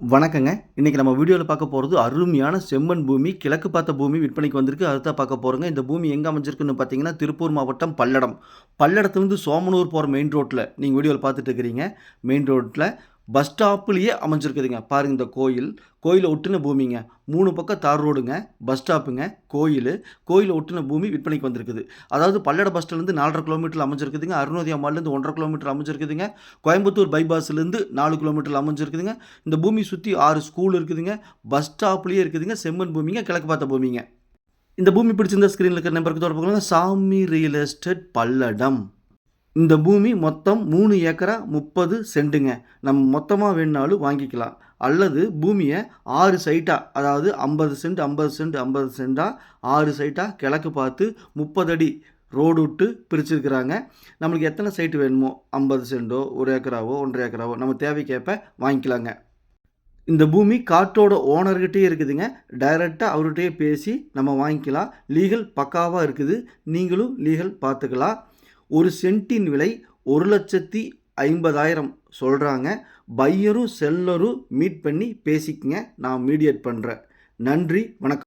வணக்கங்க. இன்றைக்கி நம்ம வீடியோவில் பார்க்க போகிறது அருமையான செம்மண் பூமி. கிழக்கு பார்த்த பூமி விற்பனைக்கு வந்திருக்கு. அடுத்த பார்க்க போகிறோங்க இந்த பூமி எங்கே அமைஞ்சிருக்குன்னு பார்த்தீங்கன்னா, திருப்பூர் மாவட்டம் பல்லடம். பல்லடத்துலேருந்து சோமனூர் போகிற மெயின் ரோட்டில் நீங்கள் வீடியோவில் பார்த்துட்டு இருக்கிறீங்க. மெயின் ரோட்டில் பஸ் ஸ்டாப்புலேயே அமைஞ்சிருக்குதுங்க. பாருங்க இந்த கோயில். கோயில ஒட்டுன பூமிங்க. மூணு பக்கம் தார் ரோடுங்க. பஸ் ஸ்டாப்புங்க. கோயில் கோயில ஒட்டுன பூமி விற்பனைக்கு வந்திருக்குது. அதாவது பல்லட பஸ் ஸ்டாண்ட்லேருந்து நாலரை கிலோமீட்டர் அமைஞ்சிருக்குதுங்க. அருணோதயா மால்லேருந்து 1 1/2 கிலோமீட்டர் அமைஞ்சிருக்குதுங்க. கோயம்புத்தூர் பைபாஸ்லேருந்து நாலு கிலோமீட்டர் அமைஞ்சிருக்குதுங்க. இந்த பூமி சுற்றி ஆறு ஸ்கூல் இருக்குதுங்க. பஸ் ஸ்டாப்லேயே இருக்குதுங்க. செம்மண் பூமிங்க. கிழக்கு பார்த்த பூமிங்க. இந்த பூமி பிடிச்சிருந்த ஸ்க்ரீனில் இருக்கிற நம்பருக்கு தொடர்பு சாமி ரியல் எஸ்டேட் பல்லடம். இந்த பூமி மொத்தம் மூணு ஏக்கரா 30 சென்டுங்க. நம்ம மொத்தமாக வேணுனாலும் வாங்கிக்கலாம். அல்லது பூமியை ஆறு சைட்டாக அதாவது 50 சென்ட், 50 சென்ட், ஐம்பது சென்டாக ஆறு சைட்டாக கிழக்கு பார்த்து 30 அடி ரோடு விட்டு பிரிச்சிருக்கிறாங்க. நம்மளுக்கு எத்தனை சைட்டு வேணுமோ 50 சென்டோ, ஒரு ஏக்கராவோ, 1 1/2 ஏக்கராவோ நம்ம தேவைக்கேற்ப வாங்கிக்கலாங்க. இந்த பூமி காட்டோட ஓனர்கிட்டே இருக்குதுங்க. டைரெக்டாக அவர்கிட்டயே பேசி நம்ம வாங்கிக்கலாம். லீகல் பக்காவாக இருக்குது. நீங்களும் லீகல் பார்த்துக்கலாம். ஒரு சென்ட்டின் விலை ஒரு லட்சத்தி ஐம்பதாயிரம் சொல்கிறாங்க பையரும், செல்லரும் மீட் பண்ணி பேசிக்கங்க. நான் மீடியேட் பண்ணுறேன் நன்றி, வணக்கம்.